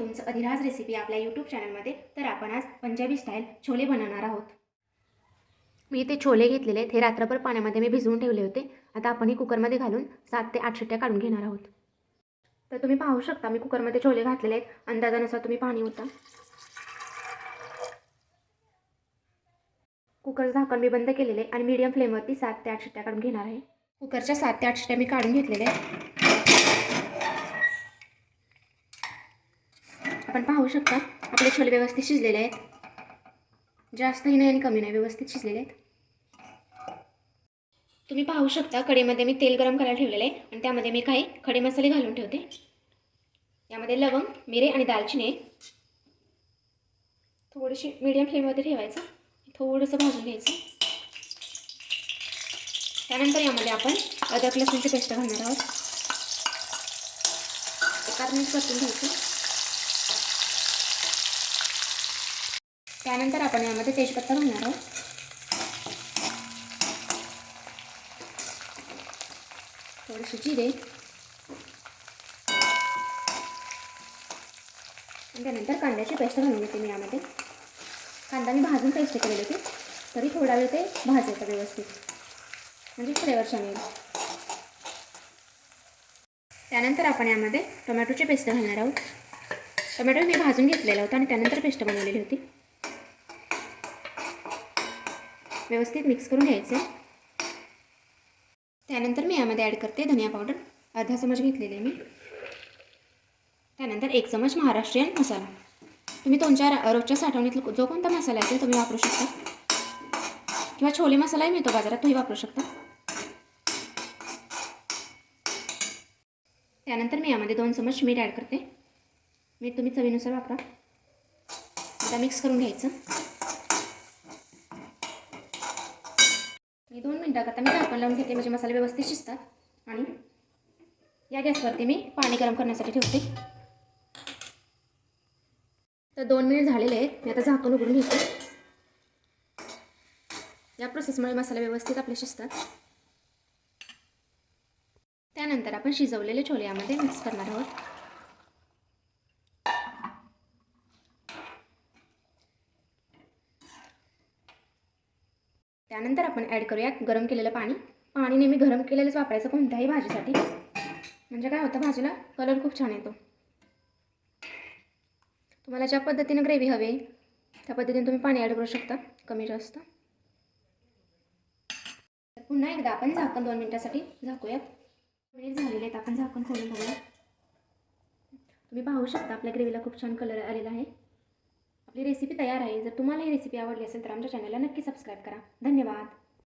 तुमचं अधिराज रेसिपी आपल्या यूट्यूब चॅनलमध्ये तर आपण आज पंजाबी स्टाईल छोले बनवणार आहोत. मी इथे छोले घेतलेले आहेत. हे रात्रभर पाण्यामध्ये मी भिजवून ठेवले होते. आता आपण हे कुकरमध्ये घालून सात ते आठ शिट्ट्या काढून घेणार आहोत. तर तुम्ही पाहू शकता मी कुकरमध्ये छोले घातलेले आहेत. अंदाजानुसार तुम्ही पाणी होता कुकर झाकण मी बंद केलेले आहे आणि मीडियम फ्लेमवरती सात ते आठ शिट्ट्या काढून घेणार आहे. कुकरच्या सात ते आठ शिट्ट्या मी काढून घेतलेल्या आहेत. आपण पाहू शकता आपले छोले व्यवस्थित शिजलेले आहेत. जास्तही नाही आणि कमी नाही व्यवस्थित शिजलेले आहेत. तुम्ही पाहू शकता कडीमध्ये मी तेल गरम करायला ठेवलेलं आहे आणि त्यामध्ये मी काही खडे मसाले घालून ठेवते. यामध्ये लवंग मिरे आणि दालचिनी थोडीशी मीडियम फ्लेममध्ये ठेवायचं. थोडंसं भाजून घ्यायचं. त्यानंतर यामध्ये आपण अदरक लसूणची पेस्ट घालणार आहोत. एकाच मिनिट परतून घ्यायचं. त्यानंतर आपण यामध्ये तेजपत्ता घालणार आहोत. थोडेसे जिरे. त्यानंतर कांद्याची पेस्ट घालून घेते मी यामध्ये. कांदा मी भाजून पेस्ट केलेली होती तरी थोडा वेळ ते भाजायचं व्यवस्थित. म्हणजे फ्लेवर छान येईल. त्यानंतर आपण यामध्ये टोमॅटोची पेस्ट घालणार आहोत. टोमॅटो मी भाजून घेतलेला होता आणि त्यानंतर पेस्ट बनवलेली होती. व्यवस्थित मिक्स करून घ्यायचं. आहे त्यानंतर मी यामध्ये ॲड करते धनिया पावडर अर्धा चमच घेतलेले मी. त्यानंतर एक चमच महाराष्ट्रीयन मसाला. तुम्ही तुमच्या रोजच्या साठवणीतला जो कोणता मसाला असेल तुम्ही वापरू शकता. किंवा छोले मसालाही मिळतो बाजारात तोही वापरू शकता. त्यानंतर मी यामध्ये दोन चमच मीठ ॲड करते. मीठ तुम्ही चवीनुसार वापरा. आता मिक्स करून घ्यायचं. मी दोन मी झाकण लावून घेते म्हणजे मसाले व्यवस्थित शिजतात. आणि या गॅसवरती मी पाणी गरम करण्यासाठी ठेवते. तर दोन मिनिट झालेले आहेत. मी आता झाकण उघडून घेते. या प्रोसेसमुळे मसाले व्यवस्थित आपले शिजतात. त्यानंतर आपण शिजवलेले छोले यामध्ये मिक्स करणार आहोत. त्यानंतर आपण ॲड करूयात गरम केलेलं पाणी. पाणी नेहमी गरम केलेलंच वापरायचं कोणत्याही भाजीसाठी. म्हणजे काय होतं भाजीला कलर खूप छान येतो. तुम्हाला ज्या पद्धतीनं ग्रेव्ही हवी त्या पद्धतीने तुम्ही पाणी ॲड करू शकता कमी जास्त. पुन्हा एकदा आपण झाकण दोन मिनटासाठी झाकूयात. मिनिट झालेले आहेत आपण झाकण खोलून बघूया तुम्ही पाहू शकता आपल्या ग्रेव्हीला खूप छान कलर आलेला आहे. आपली रेसिपी तयार आहे. जर तुम्हाला ही रेसिपी आवडली असेल तर आमच्या चॅनलला नक्की सबस्क्राईब करा. धन्यवाद.